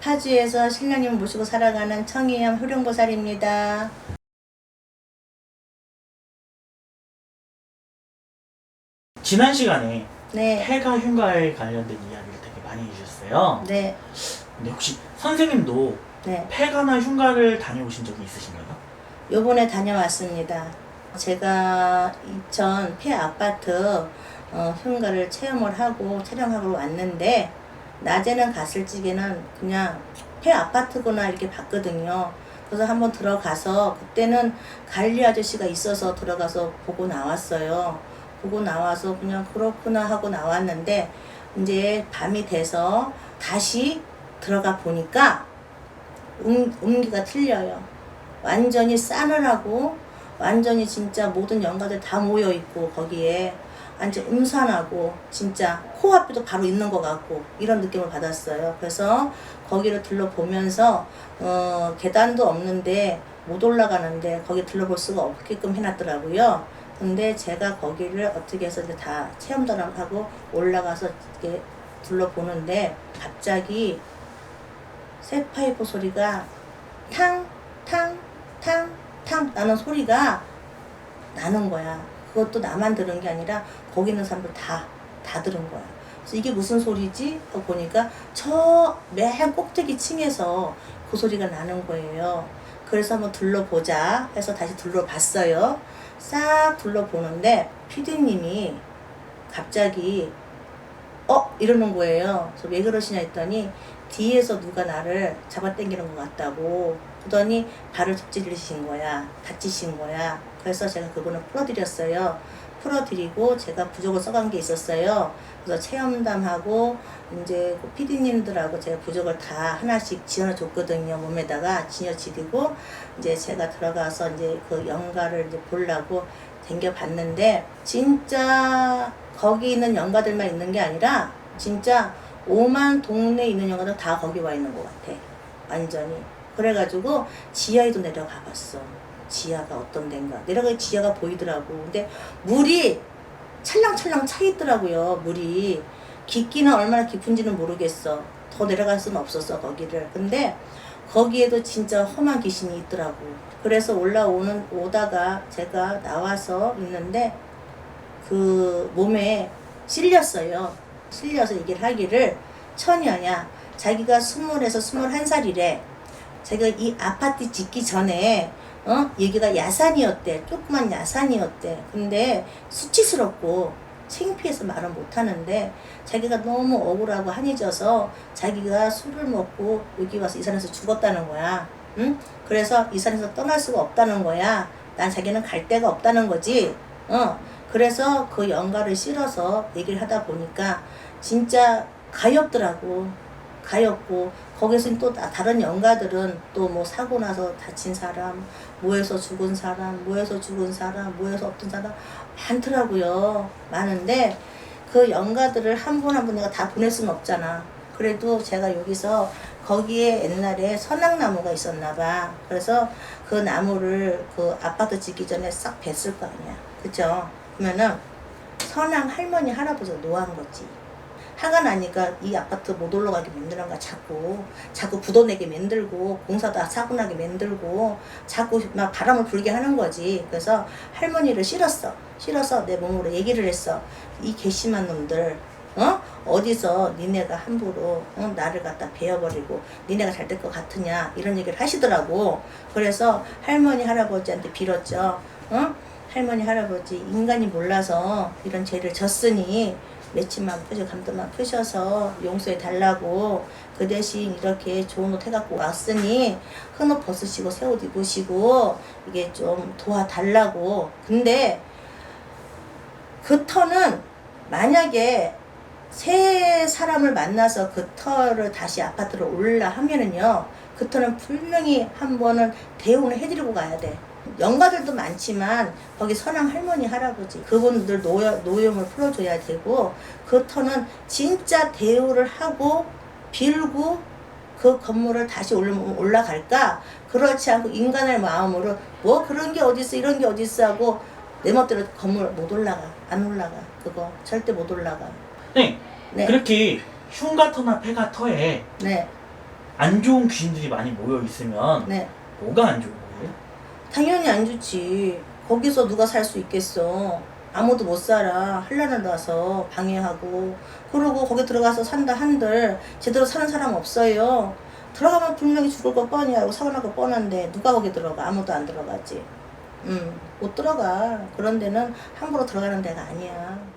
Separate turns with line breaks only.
파주에서 신령님 모시고 살아가는 청이염 효령보살입니다.
지난 시간에
네,
폐가 흉가에 관련된 이야기를 되게 많이 해주셨어요.
네,
근데 혹시 선생님도
네.
폐가나 흉가를 다녀오신 적이 있으신가요?
요번에 다녀왔습니다. 제가 2000폐 아파트 어, 흉가를 체험을 하고 촬영하고 왔는데 낮에는 갔을 적에는 그냥 폐 아파트구나 이렇게 봤거든요. 그래서 한번 들어가서 그때는 관리 아저씨가 있어서 들어가서 보고 나왔어요. 보고 나와서 그냥 그렇구나 하고 나왔는데 이제 밤이 돼서 다시 들어가 보니까 음, 음기가 틀려요. 완전히 싸늘하고 완전히 진짜 모든 연가들 다 모여 있고 거기에 완전 음산하고 진짜 코앞에도 바로 있는 것 같고 이런 느낌을 받았어요. 그래서 거기를 둘러보면서 어, 계단도 없는데 못 올라가는데 거기 둘러볼 수가 없게끔 해놨더라고요. 근데 제가 거기를 어떻게 해서 이제 다 체험도 하고 올라가서 이렇게 둘러보는데 갑자기 쇠파이프 소리가 탕, 탕, 탕, 탕 나는 소리가 나는 거야. 그것도 나만 들은 게 아니라 거기 있는 사람들 다, 다 들은 거야. 그래서 이게 무슨 소리지? 보니까 저 맨 꼭대기 층에서 그 소리가 나는 거예요. 그래서 한번 둘러보자 해서 다시 둘러봤어요. 싹 둘러보는데 피디님이 갑자기 어? 이러는 거예요. 그래서 왜 그러시냐 했더니 뒤에서 누가 나를 잡아당기는 것 같다고 그러더니 발을 접질리신 거야 다치신 거야 그래서 제가 그분을 풀어드렸어요 풀어드리고 제가 부적을 써간 게 있었어요 그래서 체험담하고 이제 그 PD님들하고 제가 부적을 다 하나씩 지어놔 줬거든요 몸에다가 지어지리고 이제 제가 들어가서 이제 그 연가를 이제 보려고 댕겨 봤는데 진짜 거기 있는 연가들만 있는 게 아니라 진짜 오만 동네에 있는 연가들 다 거기 와 있는 것 같아. 완전히. 그래가지고 지하에도 내려가 봤어. 지하가 어떤 데인가. 내려가 지하가 보이더라고. 근데 물이 찰랑찰랑 차 있더라고요. 물이. 깊기는 얼마나 깊은지는 모르겠어. 더 내려갈 수는 없었어, 거기를. 근데 거기에도 진짜 험한 귀신이 있더라고. 그래서 올라오는, 오다가 제가 나와서 있는데 그 몸에 실렸어요. 실려서 얘기를 하기를 처녀냐 자기가 스물에서 스물한 살이래. 자기가 이 아파트 짓기 전에 어 여기가 야산이었대. 조그만 야산이었대. 근데 수치스럽고 창피해서 말을 못하는데 자기가 너무 억울하고 한해져서 자기가 술을 먹고 여기 와서 이 산에서 죽었다는 거야. 응? 그래서 이 산에서 떠날 수가 없다는 거야. 난 자기는 갈 데가 없다는 거지. 어. 그래서 그 연가를 실어서 얘기를 하다 보니까 진짜 가엾더라고. 가엾고 거기서 또 다- 다른 연가들은 또 뭐 사고 나서 다친 사람, 뭐해서 죽은 사람, 뭐해서 죽은 사람, 뭐해서 없던 사람 많더라고요. 많은데 그 연가들을 한 분 한 분 내가 다 보낼 수는 없잖아. 그래도 제가 여기서 거기에 옛날에 선악나무가 있었나 봐. 그래서 그 나무를 그 아파트 짓기 전에 싹 뱄을 거 아니야. 그죠? 그러면은 선왕 할머니 할아버지가 노한 거지. 화가 나니까 이 아파트 못 올라가게 만드는 거야 자꾸 자꾸 굳어내게 만들고 공사다 사고 나게 만들고 자꾸 막 바람을 불게 하는 거지. 그래서 할머니를 실었어. 실어서 내 몸으로 얘기를 했어. 이 괘씸한 놈들 어? 어디서 니네가 함부로 어? 나를 갖다 베어버리고 니네가 잘 될 것 같으냐? 이런 얘기를 하시더라고. 그래서 할머니 할아버지한테 빌었죠. 어? 할머니 할아버지 인간이 몰라서 이런 죄를 졌으니 맺힘만 펴서 감도만 펴셔서 용서해 달라고 그 대신 이렇게 좋은 옷 해갖고 왔으니 큰 옷 벗으시고 새 옷 입으시고 이게 좀 도와달라고. 근데 그 터는 만약에 새 사람을 만나서 그 터를 다시 아파트로 올라 하면은요 그 터는 분명히 한 번은 대우를 해드리고 가야 돼 영가들도 많지만 거기 선왕 할머니 할아버지 그분들 노여, 노염을 풀어줘야 되고 그 터는 진짜 대우를 하고 빌고 그 건물을 다시 올라, 올라갈까 그렇지 않고 인간의 마음으로 뭐 그런 게 어딨어 이런 게 어딨어 하고 내 멋대로 건물 못 올라가 안 올라가 그거 절대 못 올라가
네.
네.
그렇게 흉가터나 폐가터에
네
안 좋은 귀신들이 많이 모여 있으면
네.
뭐가 안 좋은 거예요?
당연히 안 좋지. 거기서 누가 살 수 있겠어. 아무도 못 살아. 한란을 놔서 방해하고. 그러고 거기 들어가서 산다 한들 제대로 사는 사람 없어요. 들어가면 분명히 죽을 거 뻔히 알고 사고 날거 뻔한데 누가 거기 들어가? 아무도 안 들어가지. 음, 못 들어가. 그런 데는 함부로 들어가는 데가 아니야.